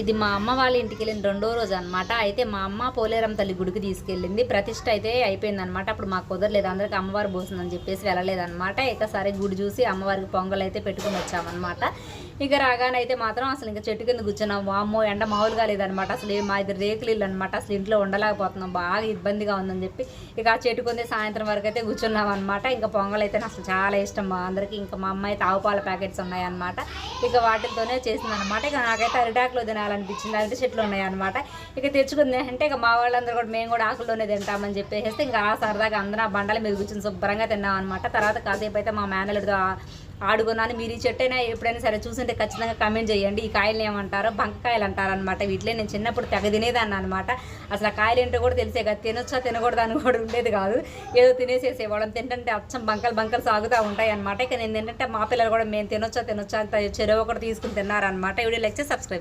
ఇది మా అమ్మ వాళ్ళ ఇంటికి వెళ్ళిన రెండో రోజు అనమాట అయితే మా అమ్మ పోలేరం తల్లి గుడికి తీసుకెళ్ళింది. ప్రతిష్ట అయితే అయిపోయింది అనమాట అప్పుడు మాకు కుదరలేదు. అందరికి అమ్మవారు పోసిందని చెప్పేసి వెళ్ళలేదన్నమాట. ఇక సరే గుడి చూసి అమ్మవారికి పొంగల్ అయితే పెట్టుకుని వచ్చామన్నమాట. ఇక రాగానైతే మాత్రం అసలు ఇంకా చెట్టు కింద కూర్చున్నాం. వామ్మో ఎండ మామూలుగా లేదనమాట అసలు మా ఇద్దరు రేకులు ఇల్లు అనమాట అసలు ఇంట్లో ఉండలేకపోతున్నాం. బాగా ఇబ్బందిగా ఉందని చెప్పి ఇక ఆ చెట్టు కొందే సాయంత్రం వరకు అయితే కూర్చున్నాం అనమాట ఇంకా పొంగల్ అయితే నాకు అసలు చాలా ఇష్టం మా అందరికి. ఇంకా మా అమ్మాయి తావుపాల ప్యాకెట్స్ ఉన్నాయన్నమాట. ఇక వాటితోనే చేసిందనమాట ఇక నాకైతే అరిటాకులో తినాలనిపించింది. అరటి చెట్లు ఉన్నాయన్నమాట. ఇక తెచ్చుకుంది. అంటే ఇక మా వాళ్ళందరూ కూడా మేము కూడా ఆకుల్లోనే తింటామని చెప్పేసి ఇంకా ఆ సరదాగా అందరం ఆ బండల మీద కూర్చొని శుభ్రంగా తిన్నాం అనమాట తర్వాత కాసేపు అయితే మా మేనలుడితో ఆడుకున్నాను. మీరు ఈ చెట్టు అయినా ఎప్పుడైనా సరే చూస్తుంటే ఖచ్చితంగా కమెంట్ చేయండి. ఈ కాయలు ఏమంటారో? బంకాయలు అంటారు అనమాట వీటిలో. నేను చిన్నప్పుడు తెగ తినేదాన్ని అనమాట అసలు ఆ కాయలు ఏంటో కూడా తెలిసే కదా. తినొచ్చా తినకూడదు అని కూడా ఉండేది కాదు. ఏదో తినేసేసేవాళ్ళం. తింటే అచ్చం బంకలు బంకలు సాగుతూ ఉంటాయి అనమాట ఇక నేను ఏంటంటే మా పిల్లలు కూడా మేము తినొచ్చా తినొచ్చా అంత చెరువు ఒకటి తీసుకుని తిన్నారనమాట వీడియో లెక్చర్ సబ్స్క్రైబ్